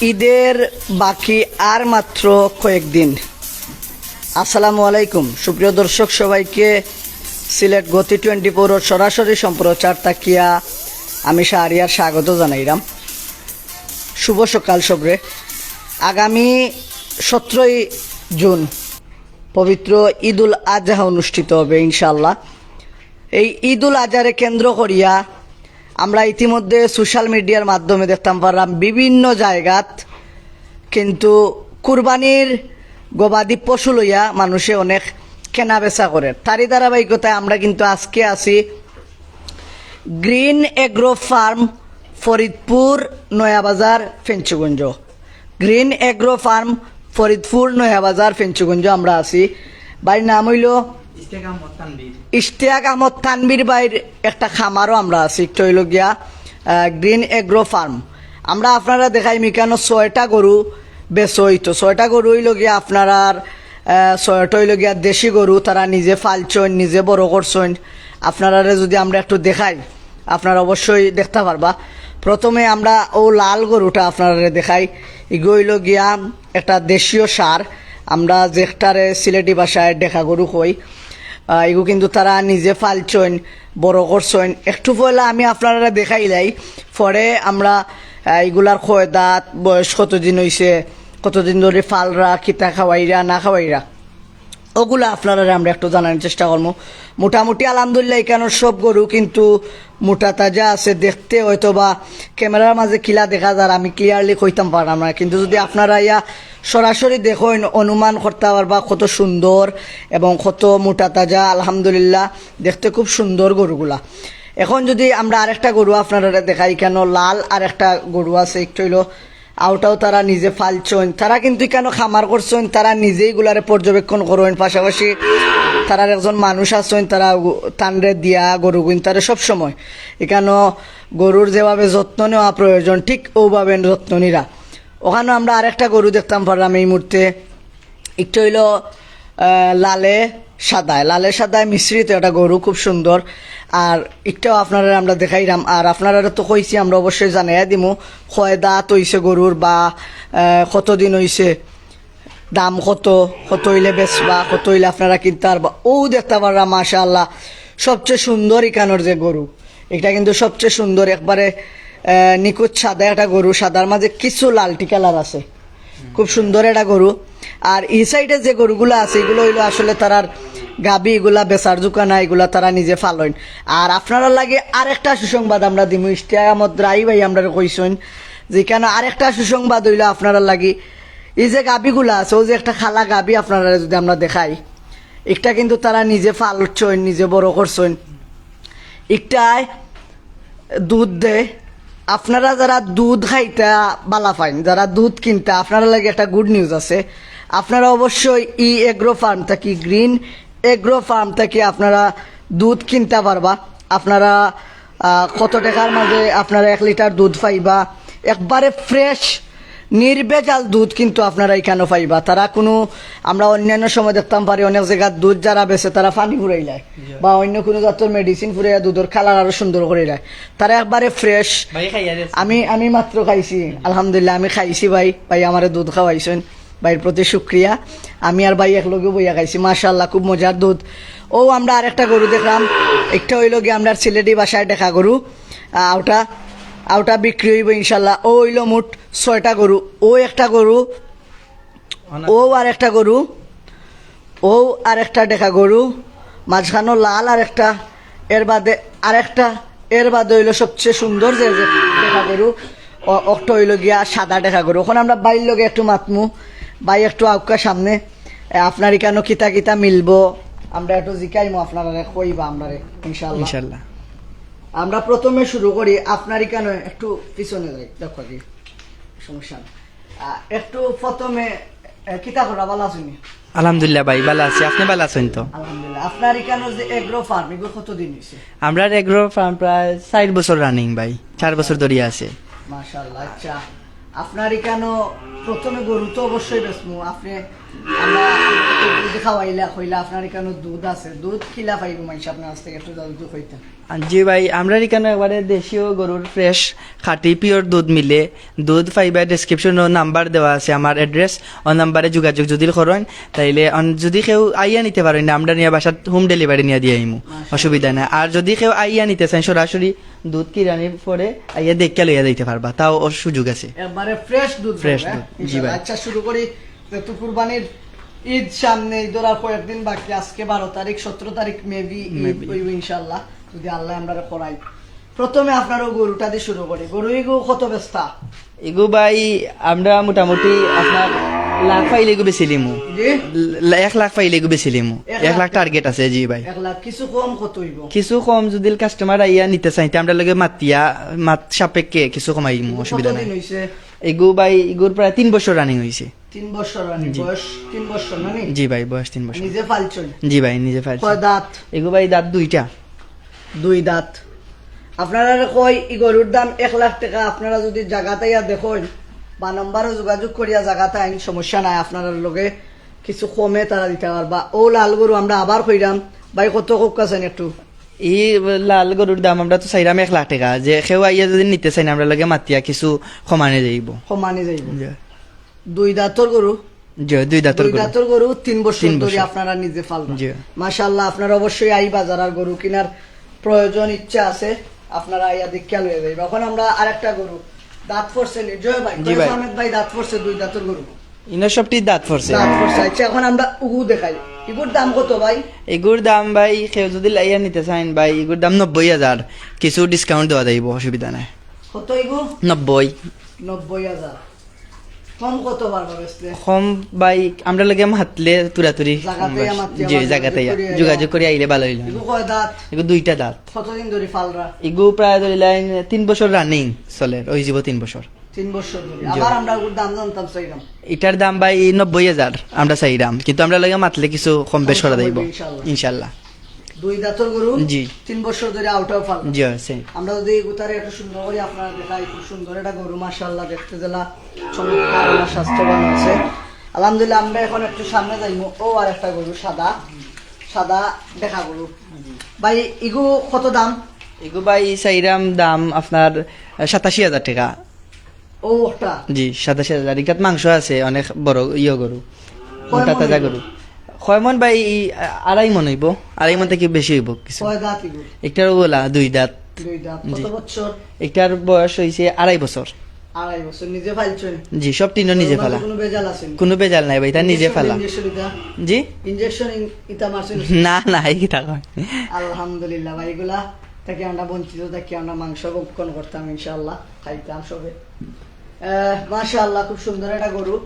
ঈদের বাকি আর মাত্র কয়েকদিন। আসসালামু আলাইকুম। সুপ্রিয় দর্শক, সবাইকে সিলেট গতি টোয়েন্টি ফোর সরাসরি সম্প্রচার তাকিয়া আমি শাহরিয়ার স্বাগত জানাইলাম। শুভ সকাল সবরে। আগামী সতেরোই জুন পবিত্র ঈদুল আজহা অনুষ্ঠিত হবে ইনশাল্লাহ এই ঈদুল আজহারে কেন্দ্র করিয়া আমরা ইতিমধ্যে সোশ্যাল মিডিয়ার মাধ্যমে দেখতাম পারলাম বিভিন্ন জায়গাত কিন্তু কুরবানির গবাদি পশু লইয়া মানুষে অনেক কেনা বেচা করে। তারই ধারাবাহিকতায় আমরা কিন্তু আজকে আছি green agro farm, Faridpur, Nayabazar, Fenchuganj. Green agro farm, Faridpur, Nayabazar, Fenchuganj আমরা আছি। বাড়ির নাম হইল ইশতিয়াক আহমদ তানবির বাইর একটা খামারও আমরা আছি, একটা হইল গিয়া গ্রিন এগ্রো ফার্ম। আমরা আপনারা দেখাই মিকানো ছয়টা গরু বেচই তো ছয়টা গরু হইল গিয়া আপনার ছয়টা হইল গিয়া দেশি গরু, তারা নিজে ফালছইন নিজে বড় করছইন আপনারা যদি আমরা একটু দেখাই, আপনারা অবশ্যই দেখতে পারবা। প্রথমে আমরা ও লাল গরুটা আপনারা দেখাই। হইল গিয়া একটা দেশীয় সার। আমরা যেটারে সিলেটি ভাষায় দেখা গরু কই। এগু কিন্তু তারা নিজে ফালছইন বড় করছেন। একটু পয়লা আমি আপনারা দেখাইলাই পরে আমরা এগুলার খয়দাত বয়স কতদিন হয়েছে কতদিন ধরে ফালরা, কিতা খাওয়াইরা, না খাওয়াইরা? ওগুলো আপনারা আমরা একটু জানার চেষ্টা করব। মোটামুটি আলহামদুলিল্লাহ এখানে সব গরু কিন্তু মোটা তাজা আছে, দেখতে হয়তো বা ক্যামেরার মাঝে কিলা দেখা যায় আমি ক্লিয়ারলি কইতাম পারলাম না। কিন্তু যদি আপনারা ইয়া সরাসরি দেখেন, অনুমান করতে পারবা কত সুন্দর এবং কত মোটা তাজা, আলহামদুলিল্লাহ, দেখতে খুব সুন্দর গরুগুলা। এখন যদি আমরা আরেকটা গরু আপনারা দেখাই, কেন লাল আরেকটা গরু আছে, একটু হইল আউটাও তারা নিজে ফালছন। তারা কিন্তু কেন খামার করছেন? তারা নিজেই গুলারে পর্যবেক্ষণ করেন। পাশাপাশি তারা একজন মানুষ আছেন, তারা তানরে দিয়া গরু তারা সবসময়। এখানে গরুর যেভাবে যত্ন নেওয়া প্রয়োজন, ঠিক ওভাবে যত্ন নিরা। ওখানে আমরা আরেকটা গরু দেখতাম পারলাম এই মুহূর্তে। একটু হইল লালে সাদায় লালে সাদায় মিশ্রিত একটা গরু, খুব সুন্দর। আর একটাও আপনারা আমরা দেখাইলাম। আর আপনারা তো কইছি, আমরা অবশ্যই জানাই দিমু, কয় দাঁত হইছে গরুর বা কতদিন হইছে, দাম কত কত হইলে বেচবা, কত হইলে আপনারা কিনতে পারবা। ও দেখতে পারবা মাশা আল্লাহ সবচেয়ে সুন্দর ইকানোর যে গরু, এটা কিন্তু সবচেয়ে সুন্দর। একবারে নিখুঁত সাদা একটা গরু, সাদার মাঝে কিছু লালটি কালার আছে। খুব সুন্দর একটা গরু। আর এই সাইডে যে গরুগুলো আছে, এগুলো হইল আসলে তারার গাবি, এগুলা বেচার দোকানা, এগুলা তারা নিজে ফালইন আর আপনারা লাগে আরেকটা সুসংবাদ আমরা দিমু ইস্তিয়ামত রাই ভাই আমরা কইসইন যেখানে আরেকটা সুসংবাদ হইল আপনারা লাগি। এই যে গাবিগুলা আছে, ও যে একটা খালা গাবি আপনারা যদি আমরা দেখাই, একটা কিন্তু তারা নিজে ফালছইন নিজে বড় করছইন একটায় দুধ দেয়। আপনারা যারা দুধ খাইতা বালা পাইন, যারা দুধ কিনতে, আপনারা লাগে একটা গুড নিউজ আছে। আপনারা অবশ্যই ই এগ্রো ফার্ম থেকে গ্রিন এগ্রো ফার্ম থেকে আপনারা দুধ কিনতে পারবা। আপনারা কত টাকার মাঝে আপনারা এক লিটার দুধ পাইবা। একবারে ফ্রেশ নির্ভেজাল দুধ কিন্তু আপনারা এখানে পাইবা। তারা কোনো আমরা অন্যান্য সময় দেখতাম পারি অনেক জায়গার দুধ যারা বেছে তারা পানি ফুরাই যায় বা অন্য কোনো জাতের মেডিসিন ফুরাইয়া দুধের কালার আরও সুন্দর করে দেয় তারা একবারে ফ্রেশ। আমি আমি মাত্র খাইছি আলহামদুলিল্লাহ আমি খাইছি ভাই। ভাই আমারে দুধ খাওয়াইছেন। ভাইয়ের প্রতি শুক্রিয়া। আমি আর ভাই একলগে বইয়া খাইছি। মাশাল্লাহ খুব মজার দুধ। ও আমরা আরেকটা গরু দেখলাম। একটা হইল গিয়ে আমরা সিলেটি বাসায় দেখা গরু। আহ, ওটা ওটা বিক্রি হইব ইনশাল্লাহ ও হইল মোট ছয়টা গরু। ও একটা গরু। ও আর একটা গরু। ও আর একটা দেখা গরু। মাঝখানো লাল আর একটা। এর বাদে আর একটা। এর বাদে হইল সবচেয়ে সুন্দর যে দেখা গরু একটা হইল গিয়া সাদা দেখা গরু। ওখানে আমরা বাইর লগে একটু মাতমু। বাই একটু আউকা সামনে। আপনার কেন কিতা কিতা মিলবো? আমরা একটু জিকাইমু আপনারা কইবা আমরা ইনশাল্লাহ ইনশাল্লাহ আমরা প্রথমে শুরু করি আপনার কেন একটু পিছনে যাই দেখো কি সমস্যা একটু প্রথমে কিতা করা ভালো আছেন আলহামদুলিল্লাহ ভাই ভালো আছি। আপনি ভালো আছেন তো? আলহামদুলিল্লাহ। আপনার কেন যে এগ্রো ফার্ম এগুলো কতদিন হয়েছে আমরা এগ্রো ফার্ম প্রায় চার বছর রানিং ভাই চার বছর ধরে আছে। আচ্ছা। আপনার কেন প্রথমে গরু তো অবশ্যই বেসমু আপনি এখানে জি ভাই আমরা এখানে একবারে দেশীয় গরুর ফ্রেশ খাঁটি পিওর দুধ মিলে দুধ পাইবা ডেসক্রিপশন নাম্বার দেওয়া আছে আমার অ্যাড্রেস ও নাম্বারে যোগাযোগ যদি করেন তাইলে যদি কেউ আইয়া নিতে পারেন না আমরা নিয়ে বাসাত হোম ডেলিভারি নিয়ে দিয়ে আইমু। অসুবিধা নাই। আর যদি কেউ আইয়া নিতে চান সরাসরি দুধ কিরানির পরে? আইয়া দেখে লইয়া দিতে পারবা তাও ওর সুযোগ আছে। একবারে ফ্রেশ দুধ পাবে, দুধ, হ্যাঁ? জি ভাই। আচ্ছা শুরু করি। যেহেতু কুরবানির ঈদ সামনে ঈদ আর কয়েকদিন বাকি। আজকে বারো তারিখ সতেরো তারিখ মেবি ঈদ হইব ইনশাল্লাহ যদি আল্লাহ আমরা করাই প্রথমে আপনারও গরুটা দিয়ে শুরু করি। গরু এগু কত ব্যস্তা? এগু ভাই আমরা মোটামুটি আপনার লাখ পাইলে এগু বেশি লিমু। জি। ল- এক লাখ পাইলে এগু বেশি লিমু। এক লাখ টার্গেট আছে জি ভাই। কিছু কম কত হইব কিছু কম যদি কাস্টমার আইয়া নিতে চাইতে আমরা লগে মাতিয়া মাত সাপেক্ষে কিছু কমাইমু অসুবিধা নাই। এগু ভাই এগুর প্রায় তিন বছর রানিং হয়েছে তিন বছর রানি বয়স তিন বছর নানি জি ভাই বয়স তিন বছর নিজে ফালছই জি ভাই নিজে দাঁত? এগু ভাই দাঁত দুইটা। দুই দাঁত। আপনারা কয় ই গরুর দাম এক লাখ টাকা আপনারা যদি জায়গাতে দেখুন বা নাম্বারও যোগাযোগ করিয়া জায়গাতে আইন সমস্যা নাই আপনার লগে কিছু কমে তারা দিতে পারবা। ও লাল গরু আমরা আবার কইরাম ভাই কত কোক আছেন একটু? এই লাল গরুর দাম আমরা তো চাইলাম এক লাখ টাকা। যে কেউ আইয়া যদি নিতে চাই আমরা লগে মাতিয়া কিছু সমানে যাইব। সমানে যাইব। দুই দাঁতর গরু? দুই দাঁতর দুই দাঁতর গরু তিন বছর ধরে আপনারা নিজে ফালবেন। মাশাল্লাহ আপনারা অবশ্যই আই বাজার আর গরু কেনার প্রয়োজন ইচ্ছা আছে। আপনারা আইয়া দীক্ষা লয়ে যাইব। এখন আমরা আরেকটা গরু। দাঁত পড়ছে? জয় ভাই জি ভাই। আহমেদ ভাই দাঁত পড়ছে দুই দাঁতের গরু? ইনো সবটি দাঁত পড়ছে দাঁত পড়ছে আচ্ছা এখন আমরা উগু দেখাই। ইগুর দাম কত ভাই? এগুর দাম ভাই কেউ যদি লাইয়া নিতে চাইন ভাই এগুর দাম নব্বই হাজার। কিছু ডিসকাউন্ট দেওয়া যাইব অসুবিধা নাই। কত এগু নব্বই। নব্বই হাজার। কম আমরা লাগে হাতলে তুরাতুরি জায়গাতে যোগাযোগ করে আইলে ভালো হইল। এগু দুইটা দাঁত। কতদিন ধরে ফালরা? এগু প্রায় ধরি লাইন তিন বছর রানিং চলে ওই তিন বছর। ওগুর দাম ভাই নব্বই হাজার আমরা চাইলাম কিন্তু আমরা লাগে মাতলে কিছু কম বেশ করা যাইব। ইনশাল্লাহ। দুই দাঁতর গরু জি। তিন বছর ধরে আউটাও ফাল জি আছে আমরা যদি গুতারে একটু সুন্দর করে আপনারা দেখাই খুব সুন্দর একটা গরু মাশাল্লাহ দেখতে জেলা চমৎকার আমার স্বাস্থ্যবান আছে। আলহামদুলিল্লাহ আমরা এখন একটু সামনে যাইব ও আর একটা গরু সাদা। সাদা দেখা গরু। ভাই ইগু কত দাম? এগু ভাই চাইরাম দাম আপনার সাতাশি হাজার টাকা। ও একটা। জি সাতাশি হাজার। মাংস আছে অনেক বড় ইয়ে গরু। মোটা তাজা গরু। ছয় মন ভাই ই, আড়াই মন হইব? আড়াই মন থেকে বেশি হইব কিছু? একটার ওলা দুই দাঁত। একটার বয়স হয়েছে আড়াই বছর। জি সব নিজে ফেলা। কোনো বেজাল নাই ভাই তার নিজে ফেলা। জি? ইঞ্জেকশন না না এই কি কয়। আলহামদুলিল্লাহ ভাই এগুলা থেকে আমরা বঞ্চিত থাকি আমরা মাংস ভক্ষণ করতাম ইনশাল্লাহ খাইতাম সবে। মাশাআল্লাহ খুব সুন্দর একটা গরু।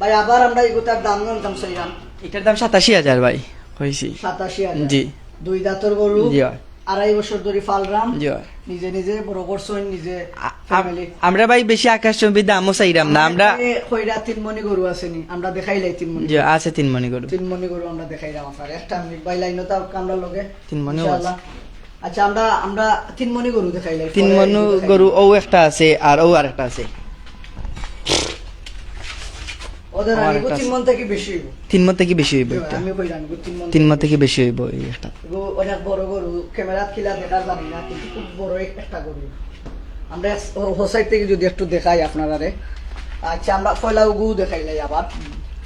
ভাই আবার আমরা এগুতার দাম জানতাম সেইরাম এটার দাম সাতাশি হাজার ভাই কইছি। সাতাশি হাজার। জি। দুই দাঁতর গরু জি আড়াই বছর ধরে ফালরাম জি। নিজে নিজে বড় করছেন নিজে ফ্যামিলি আমরা ভাই বেশি আকাশ চম্বি দামও চাইরাম না আমরা কইরা তিন মনি গরু আসেনি আমরা দেখাইলাই তিন মনি জি আছে তিন মনি গরু। তিন মনি গরু আমরা দেখাইলাম আপনার একটা মিনিট বাই লাইনও তো আমরা লগে। তিন মণিও আচ্ছা আমরা আমরা তিন মনি গরু দেখাইলাই তিন মনু গরু ও একটা আছে আর ও আর একটা আছে। ওদের তিন মন থেকে বেশি হইব। তিন মন থেকে বেশি হইব একটা আমি কই আনিগো তিন মন থেকে বেশি হইব। অনেক বড় গরু ক্যামেরাত খিলা দেখা জানি না কিন্তু খুব বড় একটা গরু। আমরা থেকে যদি একটু দেখাই আচ্ছা আমরা পয়লা উগু দেখাইলাই আবার।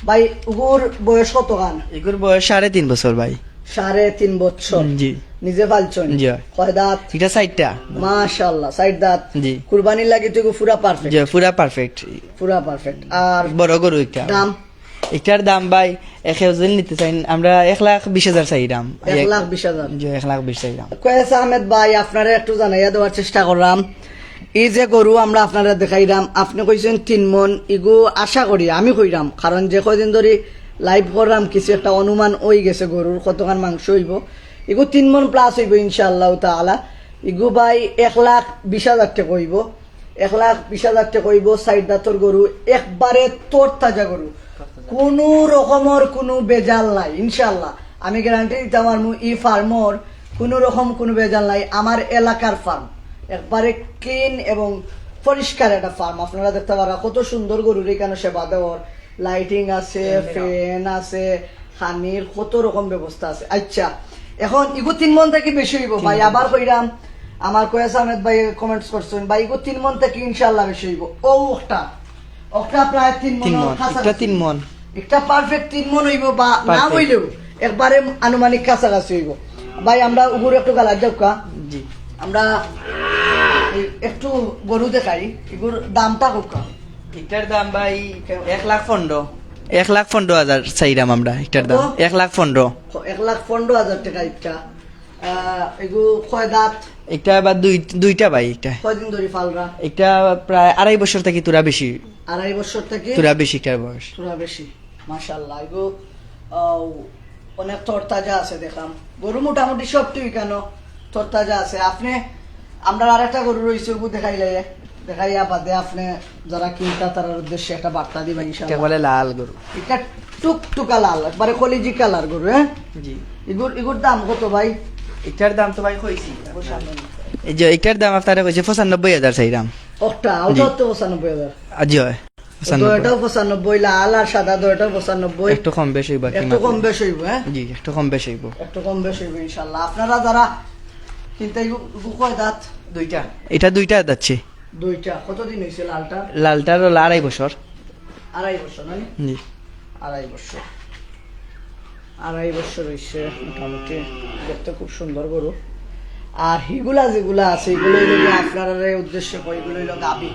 ভাই উগুর বয়স কত গান এগুর বয়স সাড়ে তিন বছর ভাই। সাড়ে তিন বছর। জি। নিজে পালছন জি। কয় দাঁত? এটা সাইডটা। মাশাআল্লাহ সাইড দাঁত। জি। কুরবানির লাগি তো পুরা পারফেক্ট জি পুরা পারফেক্ট পুরা পারফেক্ট আর বড় গরু একটা দাম? এটার দাম ভাই এক হাজার নিতে চাই। আমরা এক লাখ বিশ হাজার চাই দাম। এক লাখ বিশ হাজার। জি এক লাখ বিশ চাই দাম। কয়েস আহমেদ ভাই? আপনারা একটু জানাইয়া দেওয়ার চেষ্টা করলাম। এই যে গরু আমরা আপনারা দেখাইলাম আপনি কইছেন তিন মন। ইগু আশা করি আমি কইরাম। কারণ যে কদিন ধরে লাইভ করলাম কিছু একটা অনুমান ওই গেছে গরুর কতখান মাংস হইব। ইগু তিন মন প্লাস হইব ইনশাআল্লাহ তাআলা। ইগু ভাই এক লাখ বিশ হাজার টাকা হইব। এক লাখ বিশ হাজার টাকা হইব সাইড দাঁতর গরু। একবারে তোর তাজা গরু। কোনো রকমের কোনো বেজাল নাই ইনশাআল্লাহ। আমি গ্যারান্টি দিতে আমার ই ফার্মর কোনো রকম কোনো বেজাল নাই। আমার এলাকার ফার্ম একবারে ক্লিন এবং পরিষ্কার একটা ফার্ম আপনারা দেখতে পারা কত সুন্দর গরুর এখানে সেবা দেওয়ার। লাইটিং আছে ফ্যান আছে খানির কত রকম ব্যবস্থা আছে। আচ্ছা এখন ইগো তিন মন থেকে বেশি হইব ভাই। আবার কইরাম আমার কয়াস আহমেদ ভাই কমেন্টস করছেন ভাই ইগো তিন মন থেকে ইনশাআল্লাহ বেশি হইব। ও একটা একটা প্রায় তিন মন একটা তিন মন। একটা পারফেক্ট তিন মন হইব বা না হইলেও একবারে আনুমানিক কাছাকাছি হইব। ভাই আমরা উপরে একটু গালার যাও কা। জি। আমরা একটু গরু দেখাই এগুর দামটা কোকা এটার দাম ভাই এক লাখ পনেরো। এক লাখ পনেরো হাজার চাইরাম আমরা এটার দাম। এক লাখ পনেরো। এক লাখ পনেরো হাজার টাকা একটা এগু কয় দাঁত? এটা বা দুই দুইটা ভাই এটা কয়দিন ধরে ফালরা? এটা প্রায় আড়াই বছর থেকে তোরা বেশি। আড়াই বছর থেকে? তোরা বেশি এটার বয়স। তোরা বেশি মাশাল্লাহ এগু অনেক তরতাজা আছে দেখাম। গরু মোটামুটি সব ঠিক কেন? তরতাজা আছে। আপনি আমরা আর একটা গরু রয়েছে ওগু দেখাইলে দেখাইয়া বাদে আপনি যারা কিনতা তার উদ্দেশ্যে একটা বার্তা দিবেন ইনশাআল্লাহ। বলে লাল গরু। এটা টুকটুকা লাল একবারে কলিজি কালার গরু হ্যাঁ? জি। এগুর এগুর দাম কত ভাই? এটার দাম তো ভাই কইছি। এই যে এটার দাম আপনারা কইছে চাইরাম একটা ওটা তো হয় পঁচানব্বই। পঁচানব্বই লাল আর সাদা পঁচানব্বই। একটু কম বেশ হইব একটু কম বেশ হইব হ্যাঁ? জি একটু কম বেশ হইব। একটু কম বেশ হইব ইনশাল্লাহ আপনারা যারা কিন্তু কয় দাঁত? দুইটা। এটা দুইটা দুইটা কতদিন হয়েছে লালটা? লালটার হলো আড়াই বছর। আড়াই বছর নয় জি। আড়াই বছর। আড়াই বছর হয়েছে মোটামুটি। দেখতে খুব সুন্দর গরু। আর হিগুলা যেগুলা আছে আপনার উদ্দেশ্য হইল গাবি।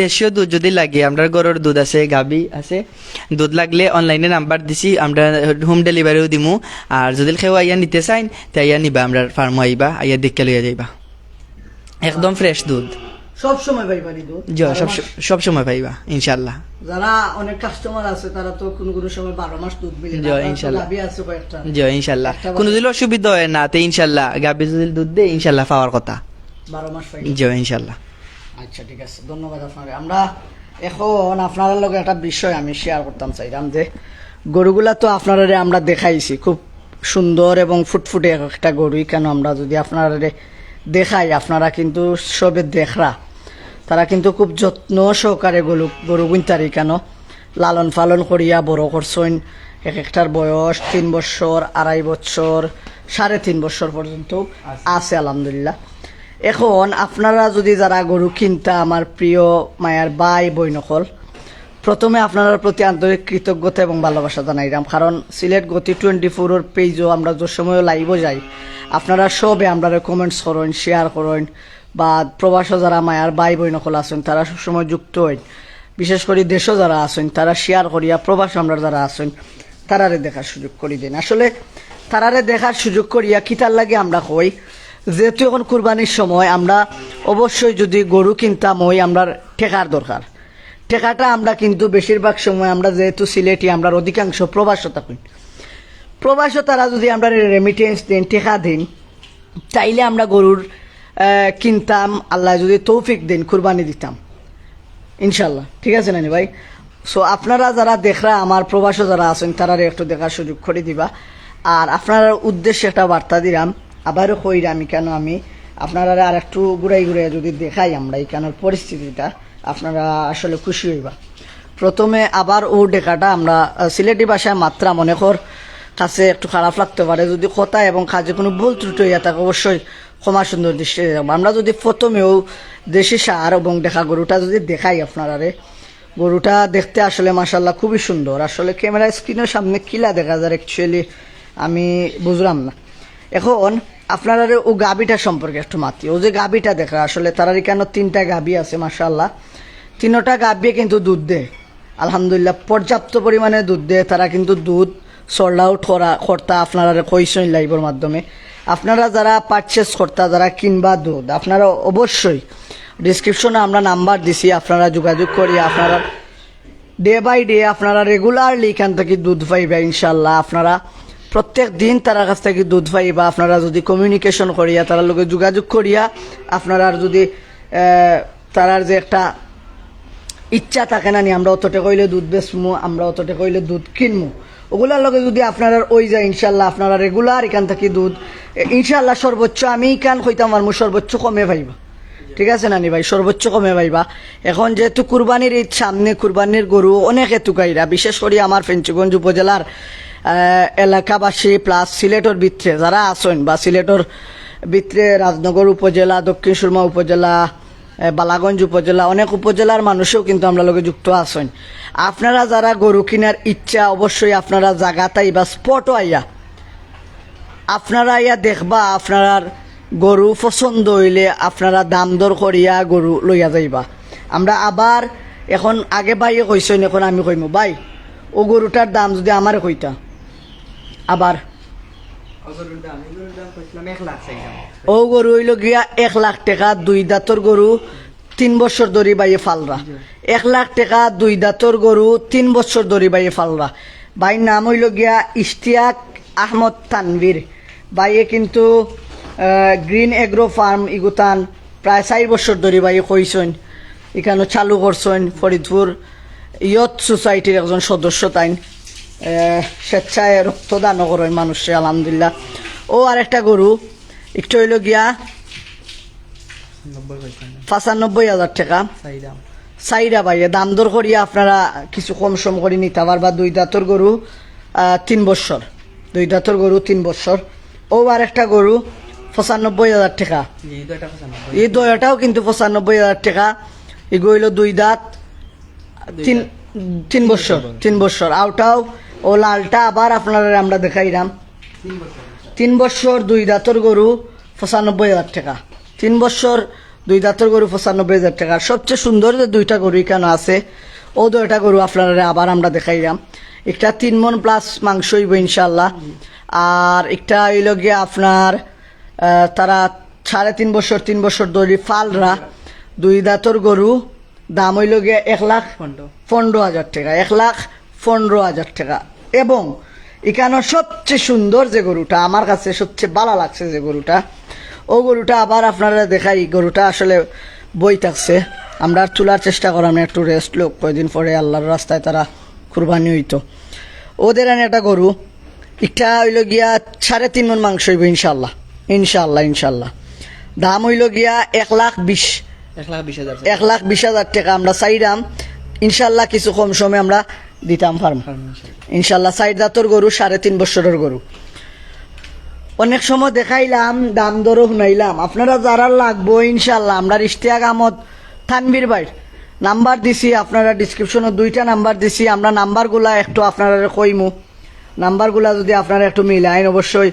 দেশীয় দুধ যদি লাগে আমরা গরুর দুধ আছে গাবি আছে। দুধ লাগলে অনলাইনে নাম্বার দিছি আমরা হোম ডেলিভারিও দিমু। আর যদি কেউ আইয়া নিতে চাইন তাই আইয়া নিবা আমরা ফার্ম আইবা আইয়া দেখে লইয়া যাইবা। একদম ফ্রেশ দুধ। সব সময় দুধ। সব সব সময় পাইবা যারা অনেক কাস্টমার আছে তারা তো কোনো কোনো সময় বারো মাস দুধ মিলে। গাবি আছে কয়েকটা। জ কোনো দিন অসুবিধা হয় না তো গাবি যদি দুধ দেয় পাওয়ার কথা। বারো মাস জ আচ্ছা ঠিক আছে। ধন্যবাদ আপনাকে। আমরা এখন আপনার লগে একটা বিষয় আমি শেয়ার করতাম চাইলাম যে গরুগুলা তো আপনারা আমরা দেখাইছি। খুব সুন্দর এবং ফুটফুটে একটা গরুই কেন আমরা যদি আপনারা দেখাই আপনারা কিন্তু সবে দেখরা। তারা কিন্তু খুব যত্ন সহকারে গরু গরু গুনতারি কেন? লালন পালন করিয়া বড় করছেন। এক একটার বয়স তিন বছর, আড়াই বছর, সাড়ে তিন বছর পর্যন্ত আছে, আলহামদুলিল্লাহ। এখন আপনারা যদি যারা গরু কিনতা, আমার প্রিয় মায়ার বাই বই নকল প্রথমে আপনার প্রতি আন্তরিক কৃতজ্ঞতা এবং ভালোবাসা জানাইলাম কারণ সিলেট গতি টোয়েন্টি ফোরের পেজও আমরা যে সময় লাইভও যাই, আপনারা সবে আমরা কমেন্টস করেন শেয়ার করেন, বা প্রবাস যারা মায়ার বাই বই নকল আছেন, তারা সবসময় যুক্ত হইন। বিশেষ করে দেশও যারা আছেন, তারা শেয়ার করিয়া প্রবাস আমরা যারা আছেন, তারারে দেখার সুযোগ করি দেন। আসলে তারারে দেখার সুযোগ করিয়া কিতার লাগে আমরা কই? যেহেতু এখন কুরবানির সময়, আমরা অবশ্যই যদি গরু কিনতাম ওই আমরা ঠেকার দরকার। ঠেকাটা আমরা কিন্তু বেশিরভাগ সময় আমরা যেহেতু সিলেটি, আমরা অধিকাংশ প্রবাসও থাকি প্রবাসও তারা যদি আমরা রেমিটেন্স দিন ঠেকা দিন, তাইলে আমরা গরুর কিনতাম, আল্লাহ যদি তৌফিক দিন, কুরবানি দিতাম। ইনশাল্লাহ ঠিক আছে নানি ভাই? সো আপনারা যারা দেখরা, আমার প্রবাসও যারা আছেন তারা একটু দেখার সুযোগ করে দিবা। আর আপনার উদ্দেশ্যে একটা বার্তা দিলাম আবারও কইরা আমি কেন আমি আপনারা আর একটু ঘুরাই ঘুরাই যদি দেখাই আমরা এখানের পরিস্থিতিটা। আপনারা আসলে খুশি হইবা। প্রথমে আবার ও ডেকাটা আমরা সিলেটি ভাষায় মাত্রা মনে কর কাছে একটু খারাপ লাগতে পারে। যদি কথা এবং কাজে কোনো ভুল ত্রুটি হইয়া থাকে, অবশ্যই ক্ষমা সুন্দর দৃষ্টি আমরা যদি প্রথমেও দেশি সার এবং দেখা গরুটা যদি দেখাই আপনারারে, গরুটা দেখতে আসলে মাসাল্লাহ খুবই সুন্দর। আসলে ক্যামেরা স্ক্রিনের সামনে কিলা দেখা যায় অ্যাকচুয়ালি আমি বুঝলাম না। এখন আপনারা ও গাবিটা সম্পর্কে একটু মাতি। ও যে গাবিটা দেখা, আসলে তারারই কেন তিনটা গাবি আছে মাসাল্লাহ তিনোটা গাবিয়ে কিন্তু দুধ দেয় আলহামদুলিল্লাহ, পর্যাপ্ত পরিমাণে দুধ দেয় তারা কিন্তু দুধ সোল্ড আউট কর্তা আপনারা কইসেন লাইভের মাধ্যমে। আপনারা যারা পারচেস কর্তা যারা কিনবা দুধ, আপনারা অবশ্যই ডিসক্রিপশনে আমরা নাম্বার দিছি, আপনারা যোগাযোগ করি, আপনারা ডে বাই ডে আপনারা রেগুলারলি এখান থেকে দুধ পাইবা ইনশাল্লাহ আপনারা প্রত্যেক দিন তার কাছ থেকে দুধ পাইবা। আপনারা যদি কমিউনিকেশন করিয়া তার লগে যোগাযোগ করিয়া, আপনারা যদি তারার যে একটা ইচ্ছা থাকে না নি, আমরা অতটা কইলে দুধ বেচমু, আমরা অতটা কইলে দুধ কিনমু। ওগুলার লগে যদি আপনারা ওই যায় ইনশাল্লাহ আপনারা রেগুলার এখান থেকে দুধ ইনশাল্লাহ সর্বোচ্চ আমি কান কইতাম আর সর্বোচ্চ কমে পাইবা। ঠিক আছে নানি ভাই, সর্বোচ্চ কমে পাইবা। এখন যেহেতু কুরবানির ঈদ, সামনে কুরবানির গরু অনেক এতুকাইরা, বিশেষ করে আমার ফেঞ্চুগঞ্জ উপজেলার এলাকাবাসী প্লাস সিলেটর ভিতরে যারা আসেন বা সিলেটর ভিতরে রাজনগর উপজেলা, দক্ষিণ সুরমা উপজেলা বালাগঞ্জ উপজেলা, অনেক উপজেলার মানুষও কিন্তু আমরা লগে যুক্ত আছেন। আপনারা যারা গরু কেনার ইচ্ছা, অবশ্যই আপনারা জায়গাতাই বা স্পটও আইয়া। আপনারা ইয়া দেখবা আপনার গরু পছন্দ হইলে আপনারা দাম দর করিয়া গরু লইয়া যাইবা। আমরা আবার এখন, আগে বাইয়ে কইছেন, এখন আমি কইমু, ভাই, ও গরুটার দাম যদি আমারে কইতা। আবার ও গরু হইল গিয়া এক লাখ টাকা, দুই দাঁতর গরু তিন বছর ধরি বাইয়ে ফালরা এক লাখ টাকা, দুই দাঁতর গরু তিন বছর ধরি বাইয়ে ফালরা বাইর নাম হইল গিয়া ইশতিয়াক আহমদ তানভীর বাইয়ে কিন্তু গ্রিন এগ্রো ফার্ম ইগুতান প্রায় চার বছর ধরি বাইয়ে কইসন এখানে চালু করছেন ফরিদপুর ইয়ত সোসাইটির একজন সদস্য তাইন। স্বেচ্ছায় রক্তদান করেন মানুষে আলহামদুলিল্লাহ। ও আরেকটা গরু। একটু হইল গিয়া পঁচানব্বই হাজার টাকা। চাইরা বাইরে দাম দর করিয়া আপনারা কিছু কম সম করে নিতে পারবা। দুই দাঁতর গরু তিন বছর। দুই দাঁতর গরু তিন বছর। ও আর একটা গরু পঁচানব্বই হাজার টাকা। এই দয়াটাও কিন্তু পঁচানব্বই হাজার টাকা। এগুলো দুই দাঁত তিন তিন বছর তিন বছর। আউটাও ও লালটা আবার আপনারা আমরা দেখাইলাম। তিন বছর দুই দাঁতর গরু পঁচানব্বই হাজার টাকা। তিন বছর দুই দাঁতর গরু পঁচানব্বই হাজার টাকা। সবচেয়ে সুন্দর যে দুইটা গরু এখানে আছে ও দুইটা গরু আপনারা আবার আমরা দেখাইলাম। একটা তিন মন প্লাস মাংস হইব ইনশাল্লাহ আর একটা হইল গিয়ে আপনার তারা সাড়ে তিন বছর তিন বছর ধরে ফালরা। দুই দাঁতর গরু দাম হইল গিয়ে এক লাখ পনেরো হাজার টাকা এক লাখ পনেরো হাজার টাকা। এবং এখানে সবচেয়ে সুন্দর যে গরুটা আমার কাছে সবচেয়ে ভালো লাগছে যে গরুটা ও গরুটা আবার আপনারা দেখাই গরুটা আসলে বই থাকছে। আমরা তোলার চেষ্টা করাম একটু রেস্ট লোক কয়েকদিন পরে আল্লাহর রাস্তায় তারা কুরবানি হইতো। ওদের এনে একটা গরু এটা হইল গিয়া সাড়ে তিন মন মাংস হইব ইনশাল্লাহ ইনশাল্লাহ ইনশাল্লাহ দাম হইল গিয়া এক লাখ বিশ। এক লাখ বিশ হাজার। এক লাখ বিশ হাজার টাকা আমরা চাইলাম। ইনশাল্লাহ কিছু কম সময় আমরা দিতাম ফার্ম ইনশাল্লাহ সাইড দাঁতর গরু, সাড়ে তিন বছরের গরু। অনেক সময় দেখাইলাম, দাম দরও শুনাইলাম। আপনারা যারা লাগবো ইনশাল্লাহ আমরা ইশতিয়াক আহমদ থানবির ভাই। নাম্বার দিছি, আপনারা ডিসক্রিপশনে দুইটা নাম্বার দিছি। আমরা নাম্বারগুলা একটু আপনারা কইমু। নাম্বারগুলা যদি আপনারা একটু মিলাইন, অবশ্যই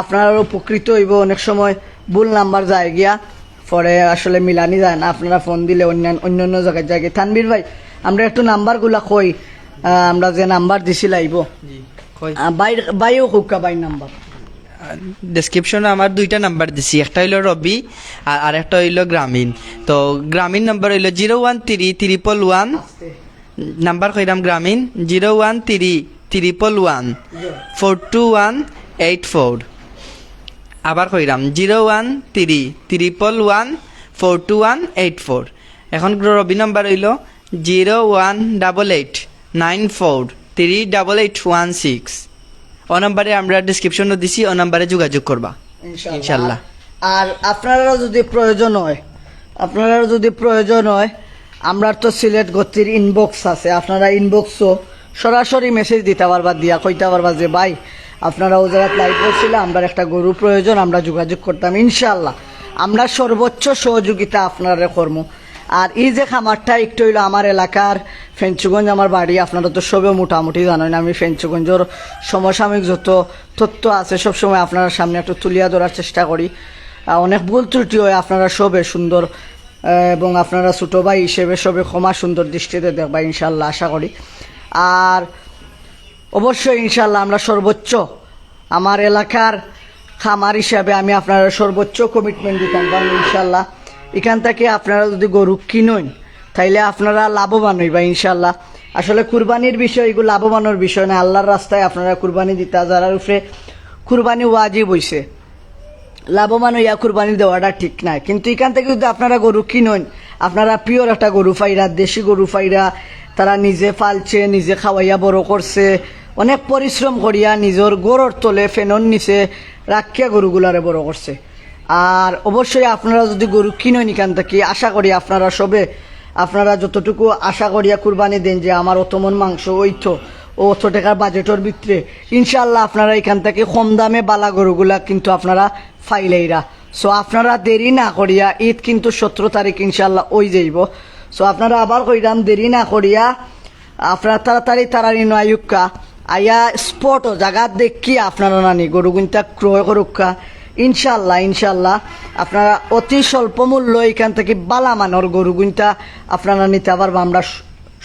আপনারা উপকৃত হইব। অনেক সময় ভুল নাম্বার যায় গিয়া, পরে আসলে মিলানি যায় না। আপনারা ফোন দিলে অন্যান্য অন্য অন্য জায়গায় যায় থানবির ভাই আমরা একটু নাম্বারগুলা কই। আমরা যে নাম্বার দিছি লাইব। বাইর বাইও হুক্কা বাই নাম্বার। ডেসক্রিপশনে আমার দুইটা নাম্বার দিছি। একটা হইল রবি আর আরেকটা হইল গ্রামীণ। তো গ্রামীণ নাম্বার হইল zero one three triple one. Number কইরাম Grameen. Zero one three triple one. Four two one eight four. আবার কইরাম zero one three triple one four two one eight four. এখন রবি নাম্বার হইল zero one double eight nine four three double eight one six ও নাম্বারে আমরা ডিসক্রিপশনও দিছি ও নাম্বারে যোগাযোগ করবা। ইনশাল্লাহ। আর আপনারা যদি প্রয়োজন হয় আপনারা যদি প্রয়োজন হয় আমরা তো সিলেট গতির ইনবক্স আছে আপনারা ইনবক্সও সরাসরি মেসেজ দিতে পারবা দিয়া কইতে পারবা যে ভাই আপনারা ও জায়গায় লাইভ করছিল আমরা একটা গরু প্রয়োজন আমরা যোগাযোগ করতাম। ইনশাল্লাহ আমরা সর্বোচ্চ সহযোগিতা আপনারা কর্ম। আর এই যে খামারটা একটু হইল আমার এলাকার ফেঞ্চুগঞ্জ, আমার বাড়ি, আপনারা তো সবে মোটামুটি জানেন, আমি ফেঞ্চুগঞ্জের সমসাময়িক যত তথ্য আছে সব সময় আপনার সামনে একটু তুলিয়া ধরার চেষ্টা করি। অনেক ভুল ত্রুটি হয় আপনারা সবে সুন্দর এবং আপনারা ছোটো ভাই হিসেবে সবে ক্ষমা সুন্দর দৃষ্টিতে দেখবা ইনশাল্লাহ আশা করি। আর অবশ্যই ইনশাল্লাহ আমরা সর্বোচ্চ আমার এলাকার খামার হিসাবে আমি আপনারা সর্বোচ্চ কমিটমেন্ট দিতাম, কারণ ইনশাল্লাহ এখান থেকে আপনারা যদি গরু কিনুন, তাইলে আপনারা লাভবান হইবা ইনশাল্লাহ আসলে কুরবানির বিষয়, এগুলো লাভবানের বিষয় না, আল্লাহর রাস্তায় আপনারা কুরবানি দিতা, যারা উপরে কুরবানি ওয়াজিব হইছে। লাভবান হইয়া কুরবানি দেওয়াটা ঠিক নাই কিন্তু এখান থেকে যদি আপনারা গরু কিনুন, আপনারা পিওর একটা গরু ফাইরা দেশি গরু ফাইরা তারা নিজে ফালছে নিজে খাওয়াইয়া বড় করছে, অনেক পরিশ্রম করিয়া নিজের গরুর তলে ফেনন নিচে রাখিয়া গরুগুলারে বড় করছে। আর অবশ্যই আপনারা যদি গরু কিনেন এখান থেকে, আশা করি আপনারা সবে, আপনারা যতটুকু আশা করিয়া কুরবানি দেন যে আমার অত মন মাংস ও অত টাকার বাজেটের ভিতরে ইনশাল্লাহ আপনারা এখান থেকে কম দামে বালা গরুগুলা কিন্তু আপনারা ফাইলেইরা। সো আপনারা দেরি না করিয়া, ঈদ কিন্তু সতেরো তারিখ ইনশাল্লাহ ওই যাইব। সো আপনারা আবার কইরাম, দেরি না করিয়া, আপনারা তাড়াতাড়ি তাড়াতাড়ি নয়ুক্কা আইয়া স্পটও জায়গা দেখি আপনারা নানি, গরু কিন্তু ক্রয় করুক্কা। ইনশাল্লাহ ইনশাল্লাহ আপনারা অতি স্বল্প মূল্য এখান থেকে বালা মানর গরু গুনটা আপনারা নিতে পারব, আমরা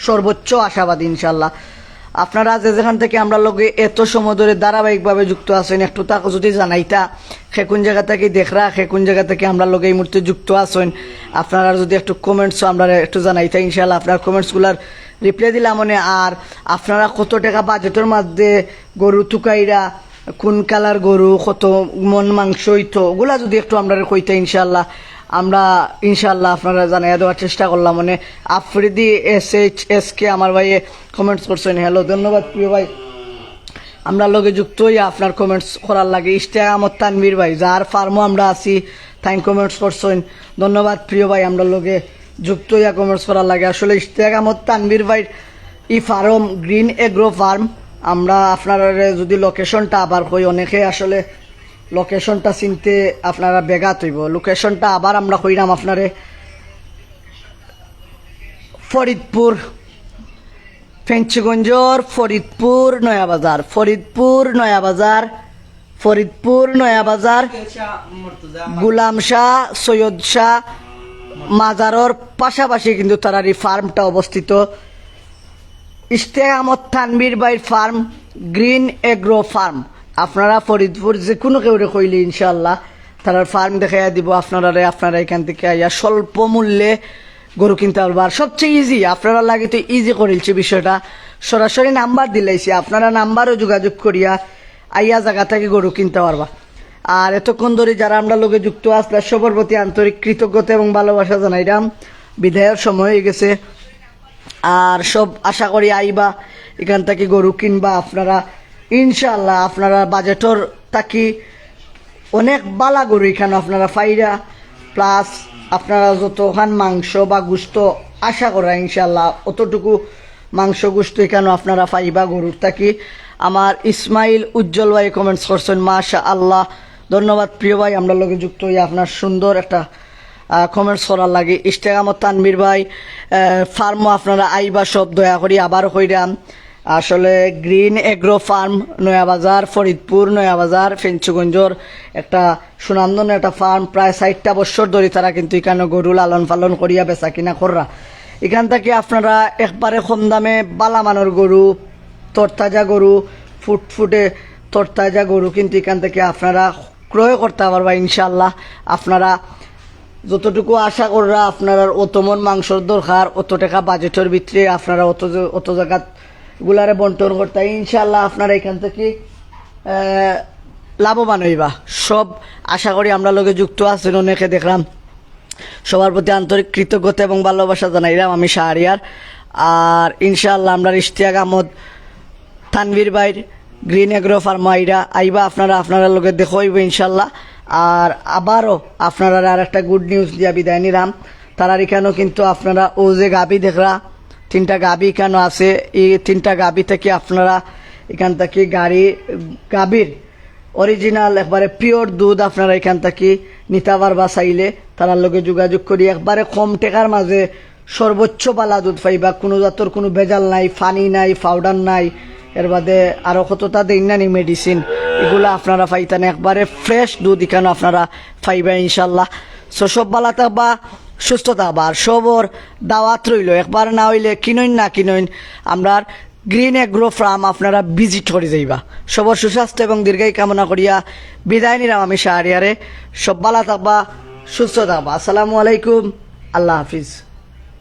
সর্বোচ্চ আশাবাদী ইনশাল্লাহ আপনারা যে যেখান থেকে আমরা লগে এত সময় ধরে ধারাবাহিকভাবে যুক্ত আছেন, একটু তাকে যদি জানাইতা, সে কোন জায়গা থেকে দেখরা, সে কোন জায়গা থেকে আমরা লগে এই মুহূর্তে যুক্ত আছেন, আপনারা যদি একটু কমেন্টস আমরা একটু জানাইতা ইনশাল্লাহ আপনার কমেন্টসগুলার রিপ্লাই দিলাম মনে, আর আপনারা কত টাকা বাজেটের মধ্যে গরু টুকাইরা কোন কালার গরু, কত মন মাংস হইতো, ওগুলা যদি একটু আমরা কইতে ইনশাল্লাহ আমরা ইনশাল্লাহ আপনারা জানাইয়া দেওয়ার চেষ্টা করলাম। মানে আফ্রিদি এস এইচ এস কে আমার ভাইয়ে কমেন্টস করছেন। হ্যালো ধন্যবাদ প্রিয় ভাই। আমরা লগে যুক্ত হইয়া আপনার কমেন্টস করার লাগে। ইস্টাগ্রামত তানভীর ভাই, যার ফার্মও আমরা আছি, তাই কমেন্টস করছেন। ধন্যবাদ প্রিয় ভাই, আমরা লগে যুক্ত হইয়া কমেন্টস করার লাগে। আসলে ইস্টাগ্রামত তানভীর ভাই ই ফার্ম গ্রিন এগ্রো ফার্ম আমরা আপনার যদি লোকেশনটা আবার কই, অনেকে আসলে লোকেশনটা চিনতে আপনারা বেগাত হইব। লোকেশনটা আবার আমরা কইরাম আপনারে ফরিদপুর, ফেঞ্চগঞ্জর, ফরিদপুর, নয়াবাজার ফরিদপুর নয়াবাজার ফরিদপুর, নয়াবাজার, গুলাম শাহ, সৈয়দ শাহ, মাজারর পাশাপাশি কিন্তু তারার এই ফার্মটা অবস্থিত। ইস্তেহামত তানবির বাইর ফার্ম, গ্রিন এগ্রো ফার্ম। আপনারা ফরিদপুর যে কোনো কেউ কইলে ইনশাল্লাহ তারার ফার্ম দেখাইয়া দিব আপনারা আপনারা এখান থেকে আইয়া স্বল্প মূল্যে গরু কিনতে পারবার সবচেয়ে ইজি আপনারা লাগে তো ইজি করিলছে বিষয়টা। সরাসরি নাম্বার দিলাইছি, আপনারা নাম্বারও যোগাযোগ করিয়া আইয়া জায়গা থেকে গরু কিনতে পারবা। আর এতক্ষণ ধরে যারা আমরা লোকে যুক্ত আসলে সবার প্রতি আন্তরিক কৃতজ্ঞতা এবং ভালোবাসা জানাইলাম বিদায়ের সময় হয়ে গেছে। আর সব আশা করি আইবা, এখান থেকে গরু কিনবা আপনারা। ইনশাল্লাহ আপনারা বাজেটর থাকি অনেক বালা গরু এখানে আপনারা ফাইরা। প্লাস আপনারা যতখান মাংস বা গুস্ত, আশা করা ইনশাল্লাহ অতটুকু মাংস গুস্ত এখানে আপনারা ফাইবা গরুর থাকি। আমার ইসমাইল উজ্জ্বল ভাই কমেন্টস করছেন মাশা আল্লাহ ধন্যবাদ প্রিয় ভাই, আমরা লোকে যুক্ত হয়ে আপনার সুন্দর একটা কমেন্টস করার লাগে। ইনস্টাগ্রামত তানবির ভাই ফার্মও আপনারা আইবা সব, দয়া করি আবার কইরাম আসলে green agro farm Nayabazar Faridpur Nayabazar ফেঞ্চুগঞ্জর একটা সুনামধন্য একটা ফার্ম, প্রায় ষাটটা বছর ধরে তারা কিন্তু এখানে গরু লালন পালন করিয়া বেচা কিনা কররা। এখান থেকে আপনারা একবারে কম দামে বালামানোর গরু, তরতাজা গরু, ফুটফুটে তরতাজা গরু কিন্তু এখান থেকে আপনারা ক্রয় করতে পারবা ইনশাল্লাহ আপনারা যতটুকু আশা কররা আপনারা অত মন মাংসর দরকার, অত টাকা বাজেটের ভিতরে আপনারা অত অত জায়গা গুলারে বন্টন করতে ইনশাল্লাহ আপনারা এখান থেকে লাভবান হইবা। সব আশা করি আমরা লোকে যুক্ত আছেন, অনেকে দেখলাম। সবার প্রতি আন্তরিক কৃতজ্ঞতা এবং ভালোবাসা জানাইলাম আমি শাহরিয়ার। আর ইনশাল্লাহ আমরা ইশতিয়াক আহমদ, তানভীর ভাইর, গ্রিন এগ্রো ফার্ম আইরা, আইবা আপনারা আপনারা লোকে দেখো হইব ইনশাল্লাহ আর আবারও আপনারা আর একটা গুড নিউজ দিয়া বিদায় নিলাম। তারার এখানেও কিন্তু আপনারা ও যে গাবি দেখরা, তিনটা গাবি কেন আছে। এই তিনটা গাবি থেকে আপনারা এখান থেকে গাড়ি, গাবির অরিজিনাল একবারে পিওর দুধ আপনারা এখান থেকে নিতে পারবা চাইলে। তারার লগে যোগাযোগ করি, একবারে কম টেকার মাঝে সর্বোচ্চ বালা দুধ পাইবা। কোনো জাতর কোনো ভেজাল নাই ফানি নাই পাউডার নাই। এর বাদে আরও কতটা দিন না নি মেডিসিন এগুলো আপনারা পাইতেন একবারে ফ্রেশ দুধ এখানে আপনারা পাইবা ইনশাল্লাহ। সো সব বালা থাকবা, সুস্থ থাকবা, আর সবর দাওয়াত রইল। একবার না হইলে কিনইন না কিনইন, আমরা গ্রিন এগ্রো ফার্ম আপনারা ভিজিট করে যাইবা। সবর, সুস্বাস্থ্য এবং দীর্ঘায়ু কামনা করিয়া বিদায় নিলাম আমি শাহরিয়ারে। সব বালা থাকবা, সুস্থ থাকবা। আসসালামু আলাইকুম, আল্লাহ হাফিজ।